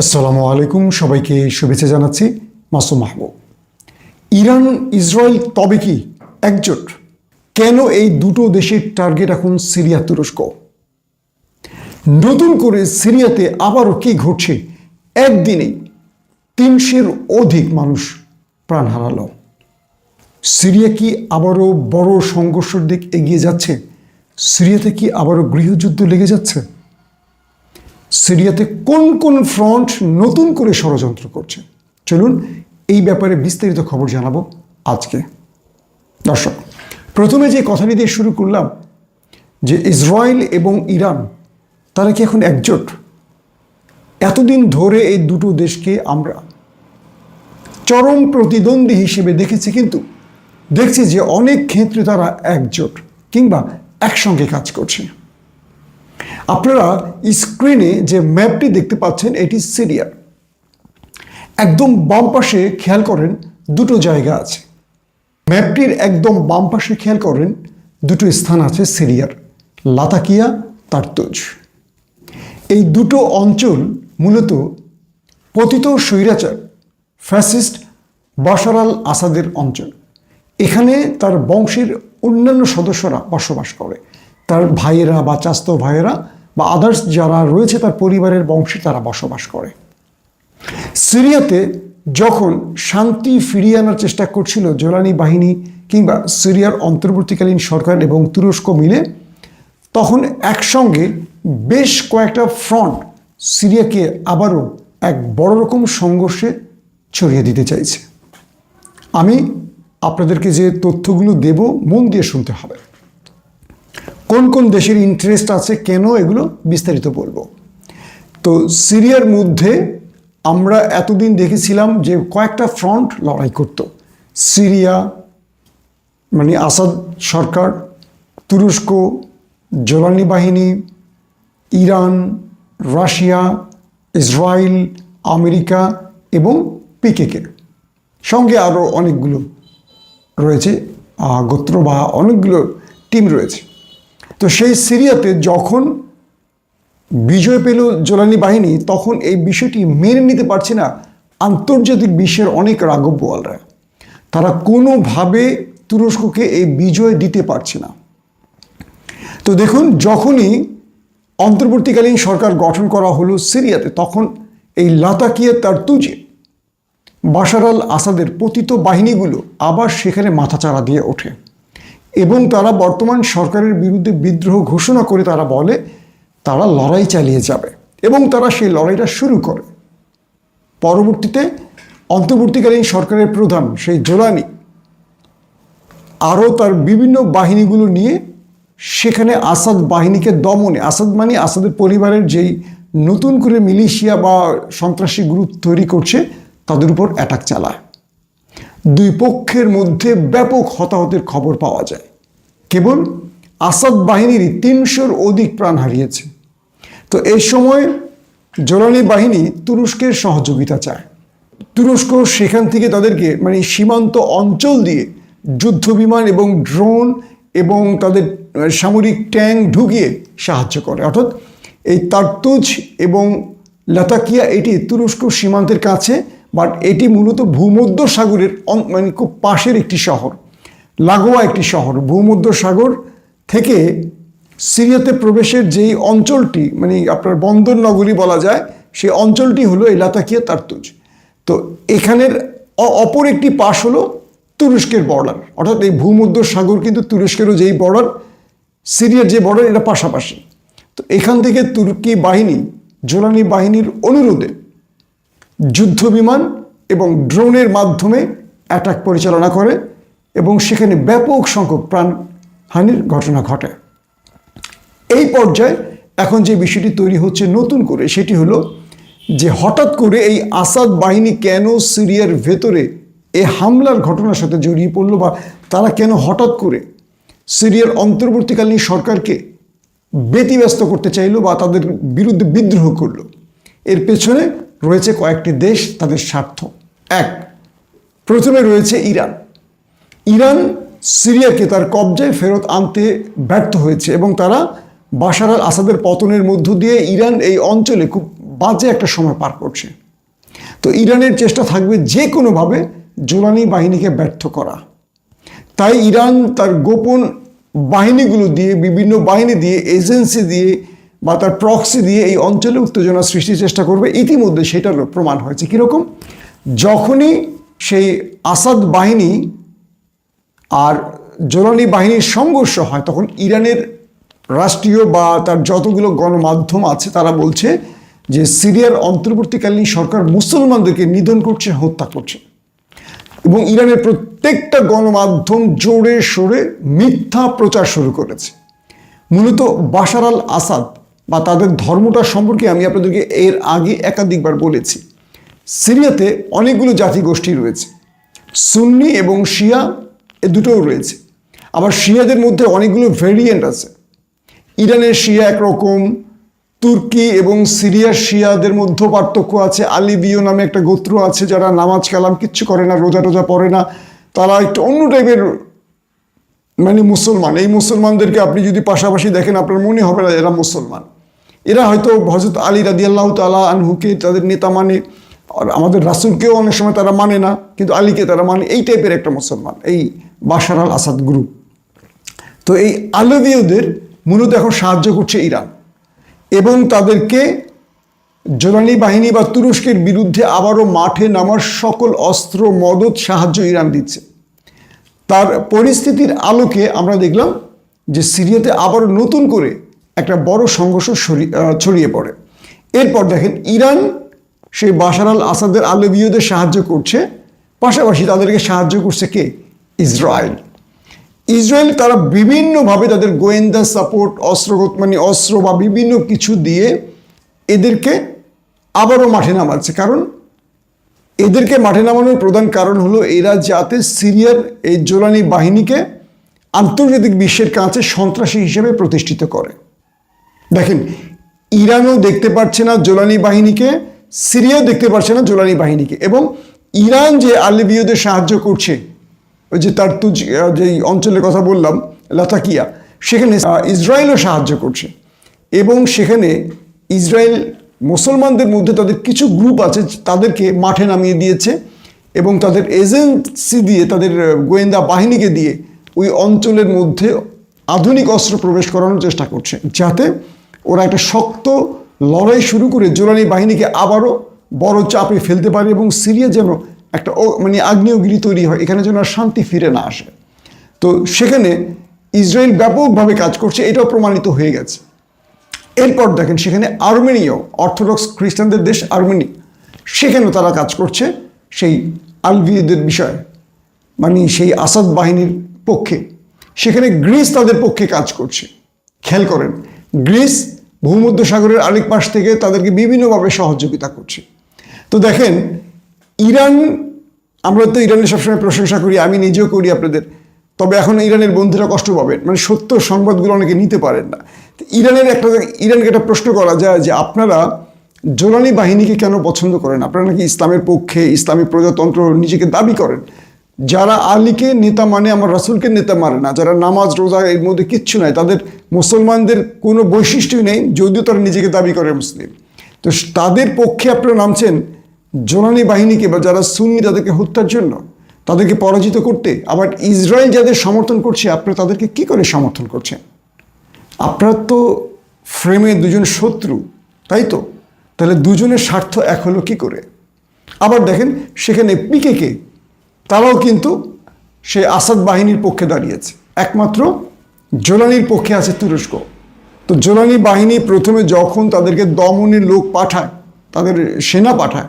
আসসালামু আলাইকুম, সবাইকে শুভেচ্ছা জানাচ্ছি মাসুম মাহবুব। ইরান, ইসরায়েল তবে কি একজোট? কেন এই দুটো দেশের টার্গেট এখন সিরিয়া তুরস্ক? নতুন করে সিরিয়াতে আবারও কি ঘটছে? একদিনে তিনশের অধিক মানুষ প্রাণ হারালো। সিরিয়া কি আবারও বড় সংঘর্ষের দিক এগিয়ে যাচ্ছে? সিরিয়াতে কি আবারও গৃহযুদ্ধ লেগে যাচ্ছে? সিরিয়াতে কোন কোন ফ্রন্ট নতুন করে ষড়যন্ত্র করছে? চলুন এই ব্যাপারে বিস্তারিত খবর জানাব আজকে। দর্শক, প্রথমে যে কথাটি দিয়ে শুরু করলাম, যে ইসরায়েল এবং ইরান, তারা কি এখন একজোট? এতদিন ধরে এই দুটো দেশকে আমরা চরম প্রতিদ্বন্দ্বী হিসেবে দেখেছি, কিন্তু দেখছি যে অনেক ক্ষেত্রে তারা একজোট কিংবা একসঙ্গে কাজ করছে। আপনারা স্ক্রিনে যে ম্যাপটি দেখতে পাচ্ছেন, এটি সিরিয়ার একদম বাম পাশে খেয়াল করেন, দুটো জায়গা আছে। ম্যাপটির একদম বাম পাশে খেয়াল করেন, দুটো স্থান আছে সিরিয়ার, লাতাকিয়া, তার্তুজ। এই দুটো অঞ্চল মূলত পতিত স্বৈরাচার ফ্যাসিস্ট বাশার আল আসাদের অঞ্চল। এখানে তার বংশের অন্যান্য সদস্যরা বসবাস করে। তার ভাইয়েরা বা চাস্ত ভাইয়েরা বা আদার্স যারা রয়েছে তার পরিবারের বংশে তারা বসবাস করে। সিরিয়াতে যখন শান্তি ফিরিয়ে আনার চেষ্টা করছিল জোলানি বাহিনী কিংবা সিরিয়ার অন্তর্বর্তীকালীন সরকার এবং তুরস্ক মিলে, তখন একসঙ্গে বেশ কয়েকটা ফ্রন্ট সিরিয়াকে আবারও এক বড় রকম সংঘর্ষে ছড়িয়ে দিতে চাইছে। আমি আপনাদেরকে যে তথ্যগুলো দেব মন দিয়ে শুনতে হবে। কোন কোন দেশের ইন্টারেস্ট আছে, কেন এগুলো বিস্তারিত বলব। তো সিরিয়ার মধ্যে আমরা এতদিন দেখেছিলাম যে কয়েকটা ফ্রন্ট লড়াই করত। সিরিয়া মানে আসাদ সরকার, তুরস্ক, জোলানি বাহিনী, ইরান, রাশিয়া ইসরায়েল আমেরিকা এবং পিকেকে। সঙ্গে আরও অনেকগুলো রয়েছে গোত্র বা অনেকগুলো টিম রয়েছে। তো সেই সিরিয়াতে যখন বিজয় পেল জোলানি বাহিনী, তখন এই বিষয়টি মেনে নিতে পারছে না আন্তর্জাতিক বিশ্বের অনেক রাঘব বোয়ালরা তারা কোনোভাবে তুরস্ককে এই বিজয় দিতে পারছে না। তো দেখুন, যখনই অন্তর্বর্তীকালীন সরকার গঠন করা হলো সিরিয়াতে, তখন এই লাতাকিয়া তার তুজে বাশার আল আসাদের পতিত বাহিনীগুলো আবার সেখানে মাথাচাড়া দিয়ে ওঠে। এবং তারা বর্তমান সরকারের বিরুদ্ধে বিদ্রোহ ঘোষণা করে তারা বলে, তারা লড়াই চালিয়ে যাবে এবং তারা সেই লড়াইটা শুরু করে। পরবর্তীতে অন্তর্বর্তীকালীন সরকারের প্রধান সেই জোলানি আরও তার বিভিন্ন বাহিনীগুলো নিয়ে সেখানে আসাদ বাহিনীকে দমনে, আসাদ মানে আসাদের পরিবারের যেই নতুন করে মিলিশিয়া বা সন্ত্রাসী গ্রুপ তৈরি করছে, তাদের উপর অ্যাটাক চালায়। দুই পক্ষের মধ্যে ব্যাপক হতাহতের খবর পাওয়া যায়। কেবল আসাদ বাহিনীরই তিনশোর অধিক প্রাণ হারিয়েছে। তো এই সময় জোলানি বাহিনী তুরস্কের সহযোগিতা চায়। তুরস্ক সেখান থেকে তাদেরকে মানে সীমান্ত অঞ্চল দিয়ে যুদ্ধ বিমান এবং ড্রোন এবং তাদের সামরিক ট্যাঙ্ক ঢুকিয়ে সাহায্য করে। অর্থাৎ এই তার্তুজ এবং লাতাকিয়া এটি তুরস্ক সীমান্তের কাছে বাট এটি মূলত ভূমধ্য সাগরের মানে খুব পাশের একটি শহর, লাগোয়া একটি শহর। ভূমধ্য সাগর থেকে সিরিয়াতে প্রবেশের যেই অঞ্চলটি মানে আপনার বন্দর নগরী বলা যায়, সেই অঞ্চলটি হলো এই লাতাকিয়া তার্তুজ। তো এখানের অপর একটি পাশ হলো তুরস্কের বর্ডার। অর্থাৎ এই ভূমধ্য সাগর কিন্তু তুরস্কেরও যেই বর্ডার, সিরিয়ার যে বর্ডার, এটা পাশাপাশি। তো এখান থেকে তুর্কি বাহিনী, জোলানি বাহিনীর অনুরোধে যুদ্ধ বিমান এবং ড্রোনের মাধ্যমে অ্যাটাক পরিচালনা করে এবং সেখানে ব্যাপক সংখ্যক প্রাণহানির ঘটনা ঘটে। এই পর্যায়ে এখন যে বিষয়টি তৈরি হচ্ছে নতুন করে সেটি হলো যে হঠাৎ করে এই আসাদ বাহিনী কেন সিরিয়ার ভেতরে এই হামলার ঘটনার সাথে জড়িয়ে পড়ল বা তারা কেন হঠাৎ করে সিরিয়ার অন্তর্বর্তীকালীন সরকারকে ব্যতিব্যস্ত করতে চাইলো বা তাদের বিরুদ্ধে বিদ্রোহ করল? এর পেছনে রয়েছে কয়েকটি দেশ তাদের স্বার্থ। এক, প্রথমে রয়েছে ইরান। ইরান সিরিয়াকে তার কবজায় ফেরত আনতে ব্যর্থ হয়েছে এবং তারা বাশার আল আসাদের পতনের মধ্য দিয়ে ইরান এই অঞ্চলে খুব বাজে একটা সময় পার করছে। তো ইরানের চেষ্টা থাকবে যে কোনোভাবে জোলানি বাহিনীকে ব্যর্থ করা। তাই ইরান তার গোপন বাহিনীগুলো দিয়ে, বিভিন্ন বাহিনী দিয়ে, এজেন্সি দিয়ে বা তার প্রক্সি দিয়ে এই অঞ্চলে উত্তেজনা সৃষ্টির চেষ্টা করবে, ইতিমধ্যে সেটার প্রমাণ হয়েছে। কীরকম? যখনই সেই আসাদ বাহিনী আর জোলানি বাহিনীর সংঘর্ষ হয়, তখন ইরানের রাষ্ট্রীয় বা তার যতগুলো গণমাধ্যম আছে, তারা বলছে যে সিরিয়ার অন্তর্বর্তীকালীন সরকার মুসলমানদেরকে নিধন করছে, হত্যা করছে। এবং ইরানের প্রত্যেকটা গণমাধ্যম জোরে সোরে মিথ্যা প্রচার শুরু করেছে। মূলত বাশার আল আসাদ বা তাদের ধর্মটা সম্পর্কে আমি আপনাদেরকে এর আগে একাধিকবার বলেছি। সিরিয়াতে অনেকগুলো জাতিগোষ্ঠী রয়েছে। সুন্নি এবং শিয়া এ দুটোও রয়েছে। আবার শিয়াদের মধ্যে অনেকগুলো ভেরিয়েন্ট আছে। ইরানের শিয়া একরকম, তুর্কি এবং সিরিয়ার শিয়াদের মধ্যে পার্থক্য আছে। আলিবিও নামে একটা গোত্র আছে যারা নামাজ কালাম কিচ্ছু করে না, রোজা টোজা পড়ে না। তারা একটু অন্য টাইপের মানে মুসলমান। এই মুসলমানদেরকে আপনি যদি পাশাপাশি দেখেন, আপনার মনে হবে না এরা মুসলমান। এরা হয়তো হজরত আলী রাদি আল্লাহ তালা আনহুকে তাদের নেতা মানে আর আমাদের রাসুলকেও অনেক সময় তারা মানে না, কিন্তু আলীকে তারা মানে। এই টাইপের একটা মুসলমান, এই বাশার আল আসাদ গ্রুপ তো এই আলবীয়দের মূলত এখন সাহায্য করছে ইরান এবং তাদেরকে জোরানি বাহিনী বা তুরস্কের বিরুদ্ধে আবারও মাঠে নামার সকল অস্ত্র মদত সাহায্য ইরান দিচ্ছে। তার পরিস্থিতির আলোকে আমরা দেখলাম যে সিরিয়াতে আবারও নতুন করে একটা বড় সংঘর্ষ ছড়িয়ে পড়ে। এরপর দেখেন ইরান সেই বাশার আল আসাদের আলবীয়দের সাহায্য করছে, পাশাপাশি তাদেরকে সাহায্য করছে কে? ইসরায়েল। ইসরায়েল তারা বিভিন্নভাবে তাদের গোয়েন্দা সাপোর্ট অস্ত্রগত মানে অস্ত্র বা বিভিন্ন কিছু দিয়ে এদেরকে আবারও মাঠে নামাচ্ছে। কারণ এদেরকে মাঠে নামানোর প্রধান কারণ হলো এরা যাতে সিরিয়ার এই জোলানি বাহিনীকে আন্তর্জাতিক বিশ্বের কাছে সন্ত্রাসী হিসেবে প্রতিষ্ঠিত করে। দেখেন, ইরানও দেখতে পারছে না জোলানি বাহিনীকে, সিরিয়াও দেখতে পারছে না জোলানি বাহিনীকে এবং ইরান যে আলিবীয়দের সাহায্য করছে, ওই যে তার তুজ যে অঞ্চলের কথা বললাম, লাতাকিয়া, সেখানে ইসরায়েলও সাহায্য করছে এবং সেখানে ইসরায়েল মুসলমানদের মধ্যে তাদের কিছু গ্রুপ আছে, তাদেরকে মাঠে নামিয়ে দিয়েছে এবং তাদের এজেন্সি দিয়ে, তাদের গোয়েন্দা বাহিনীকে দিয়ে ওই অঞ্চলের মধ্যে আধুনিক অস্ত্র প্রবেশ করানোর চেষ্টা করছে, যাতে ওরা একটা শক্ত লড়াই শুরু করে জোরানি বাহিনীকে আবারও বড় চাপে ফেলতে পারে এবং সিরিয়া যেন একটা মানে আগ্নেয়গিরি তৈরি হয়, এখানে যেন শান্তি ফিরে না আসে। তো সেখানে ইসরায়েল ব্যাপকভাবে কাজ করছে, এটাও প্রমাণিত হয়ে গেছে। এরপর দেখেন সেখানে আর্মেনিয়াও অর্থোডক্স খ্রিস্টানদের দেশ আর্মেনি, সেখানেও তারা কাজ করছে সেই আলভিদের বিষয়ে মানে সেই আসাদ বাহিনীর পক্ষে। সেখানে গ্রিস তাদের পক্ষে কাজ করছে। খেয়াল করেন, গ্রিস ভূমধ্য সাগরের আরেক পাশ থেকে তাদেরকে বিভিন্নভাবে সহযোগিতা করছে। তো দেখেন, ইরান, আমরা তো ইরানের সবসময় প্রশংসা করি, আমি নিজেও করি আপনাদের, তবে এখন ইরানের বন্ধুরা কষ্ট পাবেন মানে সত্য সংবাদগুলো অনেকে নিতে পারেন না। ইরানের একটা ইরানকে একটা প্রশ্ন করা যায় যে আপনারা জোলানি বাহিনীকে কেন পছন্দ করেন? আপনারা নাকি ইসলামের পক্ষে, ইসলামী প্রজাতন্ত্র নিজেকে দাবি করেন? যারা আলীকে নেতা মানে আমার রাসুলকে নেতা মানে না, যারা নামাজ, রোজা এর মধ্যে কিচ্ছু নাই, তাদের মুসলমানদের কোনো বৈশিষ্ট্যই নেই, যদিও তারা নিজেকে দাবি করে মুসলিম। তো তাদের পক্ষে আপনারা নামছেন জোলানি বাহিনীকে বা যারা সুন্নি তাদেরকে হত্যার জন্য, তাদেরকে পরাজিত করতে। আবার ইসরায়েল যাদের সমর্থন করছে, আপনারা তাদেরকে কি করে সমর্থন করছেন? আপনার তো ফ্রেমে দুজন শত্রু, তাই তো? তাহলে দুজনের স্বার্থ এক হলো কী করে? আবার দেখেন, সেখানে পিকেকে তারাও কিন্তু সেই আসাদ বাহিনীর পক্ষে দাঁড়িয়েছে। একমাত্র জোলানির পক্ষে আছে তুরস্ক। তো জোলানি বাহিনী প্রথমে যখন তাদেরকে দমনের লোক পাঠায়, তাদের সেনা পাঠায়,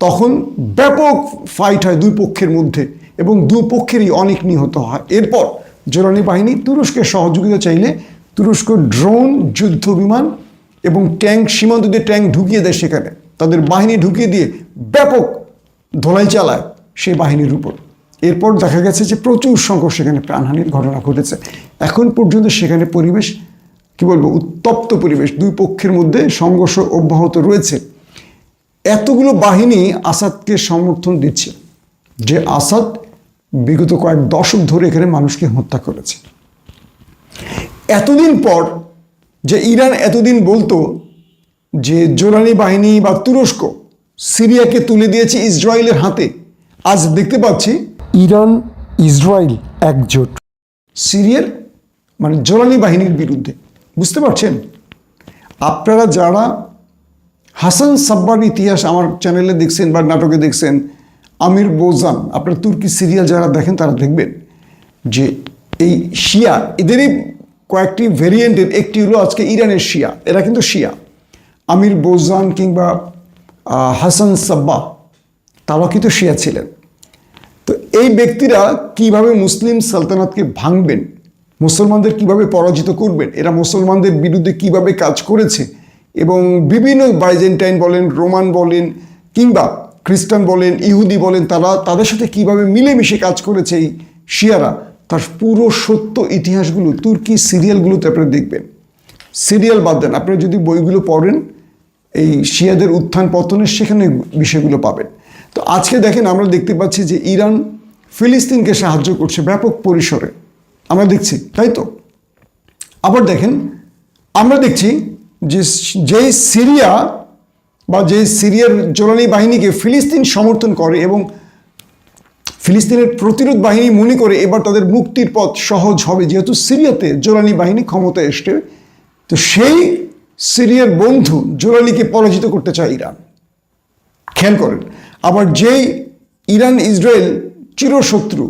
তখন ব্যাপক ফাইট হয় দুই পক্ষের মধ্যে এবং দুই পক্ষেরই অনেক নিহত হয়। এরপর জোরানি বাহিনী তুরস্কের সহযোগিতা চাইলে তুরস্ক ড্রোন, যুদ্ধ বিমান এবং ট্যাঙ্ক, সীমান্ত দিয়ে ট্যাঙ্ক ঢুকিয়ে দেয় সেখানে। তাদের বাহিনী ঢুকিয়ে দিয়ে ব্যাপক ধোলাই চালায়। সেই বাহিনীর উপর। এরপর দেখা গেছে যে প্রচুর সংখ্যক সেখানে প্রাণহানির ঘটনা ঘটেছে। এখন পর্যন্ত সেখানে পরিবেশ, কি বলব, উত্তপ্ত পরিবেশ, দুই পক্ষের মধ্যে সংঘর্ষ অব্যাহত রয়েছে। এতগুলো বাহিনী আসাদকে সমর্থন দিচ্ছে, যে আসাদ বিগত কয়েক দশক ধরে এখানে মানুষকে হত্যা করেছে। এতদিন পর যে ইরান এতদিন বলতো যে জোরানি বাহিনী বা তুরস্ক সিরিয়াকে তুলে দিয়েছে ইসরায়েলের হাতে আজ দেখতে পাচ্ছি ইরান, ইসরায়েল একজোট। সিরিয়ার মানে জোরানি বাহিনীর বিরুদ্ধে। বুঝতে পারছেন? আপনারা যারা হাসান সাব্বার ইতিহাস আমার চ্যানেলে দেখছেন বা নাটকে দেখছেন, আমির বোজান, আপনার তুর্কি সিরিয়াল যারা দেখেন তারা দেখবেন যে এই শিয়া, এদেরই কয়েকটি ভেরিয়েন্টের, একটি হলো আজকে ইরানের শিয়া, এরা কিন্তু শিয়া। আমির বোজান কিংবা হাসান সাব্বা তারাও কিন্তু শিয়া ছিলেন। তো এই ব্যক্তিরা কীভাবে মুসলিম সালতানাতকে ভাঙবেন? মুসলমানদের কীভাবে পরাজিত করবেন? এরা মুসলমানদের বিরুদ্ধে কীভাবে কাজ করেছে? এবং বিভিন্ন বাইজেন্টাইন বলেন, রোমান বলেন, কিংবা খ্রিস্টান বলেন, ইহুদি বলেন, তারা তাদের সাথে কীভাবে মিলেমিশে কাজ করেছে এই শিয়ারা? তার পুরো সত্য ইতিহাসগুলো, তুর্কি সিরিয়ালগুলোতে আপনারা দেখবেন। সিরিয়াল বাদ দেন, আপনারা যদি বইগুলো পড়েন, এই শিয়াদের উত্থান পতনের সেখানে বিষয়গুলো পাবেন। তো আজকে দেখেন আমরা দেখতে পাচ্ছি যে ইরান ফিলিস্তিনকে সাহায্য করছে ব্যাপক পরিসরে। আমরা দেখছি, তাই তো? আবার দেখেন, আমরা দেখছি যে যেই সিরিয়া বা যে সিরিয়ার জোরানি বাহিনীকে ফিলিস্তিন সমর্থন করে এবং ফিলিস্তিনের প্রতিরোধ বাহিনী মনে করে এবার তাদের মুক্তির পথ সহজ হবে, যেহেতু সিরিয়াতে জোরানি বাহিনী ক্ষমতায় এসছে, তো সেই সিরিয়ার বন্ধু জোরানিকে পরাজিত করতে চায় ইরান। খেয়াল করেন আবার যেই ইরান, ইসরায়েল চিরশত্রু,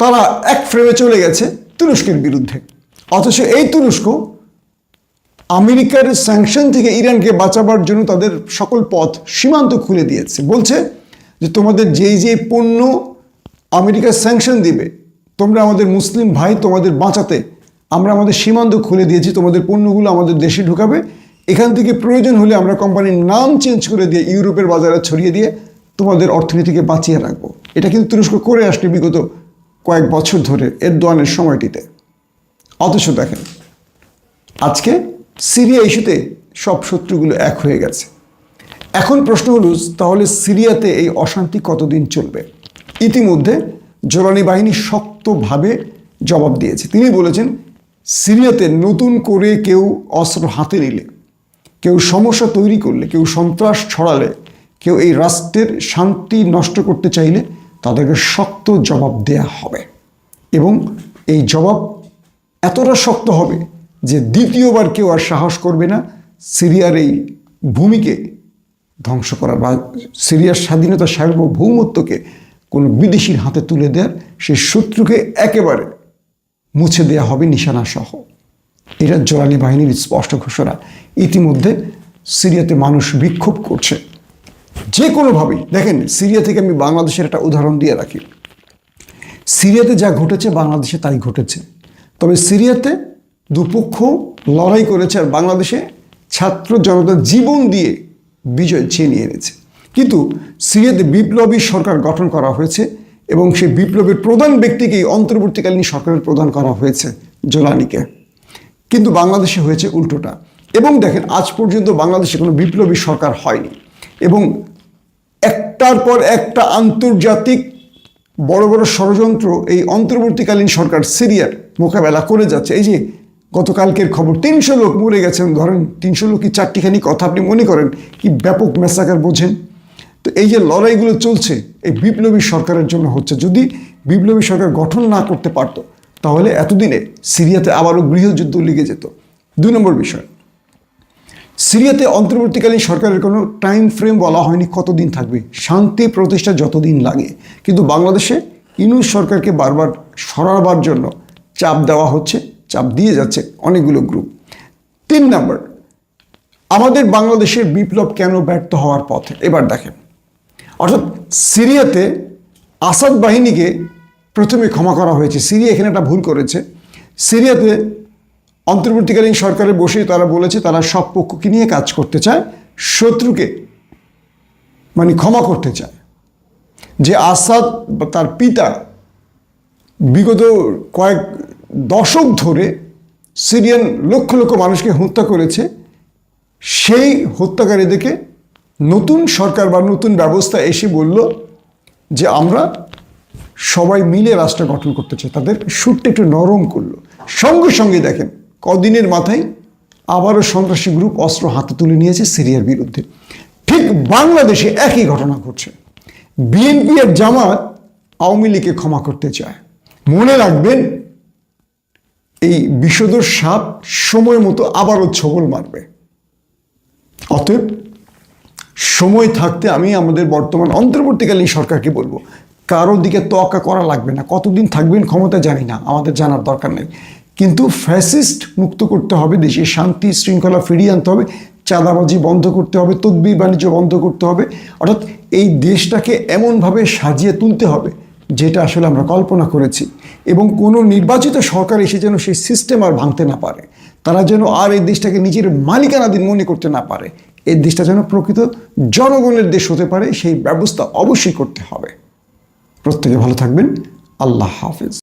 তারা এক ফ্রেমে চলে গেছে তুরস্কের বিরুদ্ধে। অথচ এই তুরস্ক আমেরিকার স্যাংশন থেকে ইরানকে বাঁচাবার জন্য তাদের সকল পথ সীমান্ত খুলে দিয়েছে। বলছে যে তোমাদের যেই যেই পণ্য আমেরিকা স্যাংশন দিবে, তোমরা আমাদের মুসলিম ভাই, তোমাদের বাঁচাতে, আমরা আমাদের সীমান্ত খুলে দিয়েছি, তোমাদের পণ্যগুলো আমাদের দেশে ঢুকাবে। এখান থেকে প্রয়োজন হলে আমরা কোম্পানির নাম চেঞ্জ করে দিয়ে ইউরোপের বাজারে ছড়িয়ে দিয়ে তোমাদের অর্থনীতিকে বাঁচিয়ে রাখব। এটা কিন্তু তুরস্ক করে আসলে বিগত কয়েক বছর ধরে এরদোয়ানের সময়টিতে। অথচ দেখেন, আজকে সিরিয়া ইস্যুতে সব শত্রুগুলো এক হয়ে গেছে। এখন প্রশ্ন হলো, তাহলে সিরিয়াতে এই অশান্তি কতদিন চলবে? ইতিমধ্যে জোরানি বাহিনী শক্তভাবে জবাব দিয়েছে। তিনি বলেছেন, সিরিয়াতে নতুন করে কেউ অস্ত্র হাতে নিলে, কেউ সমস্যা তৈরি করলে, কেউ সন্ত্রাস ছড়ালে কেউ এই রাষ্ট্রের শান্তি নষ্ট করতে চাইলে তাদেরকে শক্ত জবাব দেয়া হবে। এবং এই জবাব এতটা শক্ত হবে যে দ্বিতীয়বার কেউ আর সাহস করবে না সিরিয়ার এই ভূমিকে ধ্বংস করার বা সিরিয়ার স্বাধীনতা সার্বভৌমত্বকে কোনো বিদেশির হাতে তুলে দেওয়ার সেই শত্রুকে একেবারে মুছে দেয়া হবে নিশানা সহ এটা জোরানি বাহিনীর স্পষ্ট ঘোষণা। ইতিমধ্যে সিরিয়াতে মানুষ বিক্ষোভ করছে। যে কোনোভাবেই, দেখেন, সিরিয়া থেকে আমি বাংলাদেশের একটা উদাহরণ দিয়ে রাখি। সিরিয়াতে যা ঘটেছে বাংলাদেশে তাই ঘটেছে। তবে সিরিয়াতে দুপক্ষ লড়াই করেছে আর বাংলাদেশে ছাত্র জনতা জীবন দিয়ে বিজয় ছিনিয়ে এনেছে। কিন্তু সিরিয়াতে বিপ্লবী সরকার গঠন করা হয়েছে এবং সেই বিপ্লবের প্রধান ব্যক্তিকেই অন্তর্বর্তীকালীন সরকারের প্রদান করা হয়েছে জোলানিকে। কিন্তু বাংলাদেশে হয়েছে উল্টোটা। এবং দেখেন, আজ পর্যন্ত বাংলাদেশে কোনো বিপ্লবী সরকার হয়নি। এবং একটার পর একটা আন্তর্জাতিক বড় বড় ষড়যন্ত্র এই অন্তর্বর্তীকালীন সরকার সিরিয়ার মোকাবেলা করে যাচ্ছে। এই যে গতকালকের খবর, তিনশো লোক মরে গেছেন। ধরেন তিনশো লোকই চারটিখানি কথা আপনি মনে করেন, কি ব্যাপক মেসাকার বোঝেন? তো এই যে লড়াইগুলো চলছে, এই বিপ্লবী সরকারের জন্য হচ্ছে, যদি বিপ্লবী সরকার গঠন না করতে পারত, তাহলে এতদিনে সিরিয়াতে আবারও গৃহযুদ্ধ লেগে যেত। দুই নম্বর বিষয় সিরিয়াতে অন্তর্বর্তীকালীন সরকারের কোনো টাইম ফ্রেম বলা হয়নি কতদিন থাকবে। শান্তি প্রতিষ্ঠা যতদিন লাগে। কিন্তু বাংলাদেশে ইনুস সরকারকে বারবার সরাবার জন্য চাপ দেওয়া হচ্ছে, চাপ দিয়ে যাচ্ছে অনেকগুলো গ্রুপ তিন নম্বর আমাদের বাংলাদেশের বিপ্লব কেন ব্যর্থ হওয়ার পথে? এবার দেখেন। অর্থাৎ সিরিয়াতে আসাদ বাহিনীকে প্রথমে ক্ষমা করা হয়েছে। সিরিয়া এখানে একটা ভুল করেছে। সিরিয়াতে অন্তর্বর্তীকালীন সরকারে বসে তারা বলেছে, তারা সব পক্ষকে নিয়ে কাজ করতে চায়, শত্রুকে মানে ক্ষমা করতে চায়। যে আসাদ তার পিতা বিগত কয়েক দশক ধরে সিরিয়ান লক্ষ লক্ষ মানুষকে হত্যা করেছে, সেই হত্যাকারীদেরকে নতুন সরকার বা নতুন ব্যবস্থা এসে বলল যে আমরা সবাই মিলে রাষ্ট্র গঠন করতে চাই। তাদের সুরটা একটু নরম করল। সঙ্গে সঙ্গে দেখেন কদিনের মাথায় আবারও সন্ত্রাসী গ্রুপ অস্ত্র হাতে তুলে নিয়েছে সিরিয়ার বিরুদ্ধে। ঠিক বাংলাদেশে একই ঘটনা ঘটছে। বিএনপি আর জামাত আওয়ামী লীগকে ক্ষমা করতে চায়। মনে রাখবেন, এই বিষদর সাপ সময় মতো আবারও ছবল মারবে। অতএব সময় থাকতে আমি আমাদের বর্তমান অন্তর্বর্তীকালীন সরকারকে বলব কারোর দিকে তোয়াক্কা করা লাগবে না। কতদিন থাকবেন ক্ষমতা জানি না, আমাদের জানার দরকার নেই। কিন্তু ফ্যাসিস্ট মুক্ত করতে হবে, দেশে শান্তি শৃঙ্খলা ফিরিয়ে আনতে হবে, চাঁদাবাজি বন্ধ করতে হবে, তদবির বাণিজ্য বন্ধ করতে হবে, অর্থাৎ এই দেশটাকে এমনভাবে সাজিয়ে তুলতে হবে, যেটা আসলে আমরা কল্পনা করেছি। এবং কোনো নির্বাচিত সরকার এসে যেন সেই সিস্টেম আর ভাঙতে না পারে, তারা যেন আর এই দেশটাকে নিজের মালিকানাধীন মনে করতে না পারে, এই দেশটা যেন প্রকৃত জনগণের দেশ হতে পারে, সেই ব্যবস্থা অবশ্যই করতে হবে। প্রত্যেকে ভালো থাকবেন, আল্লাহ হাফিজ।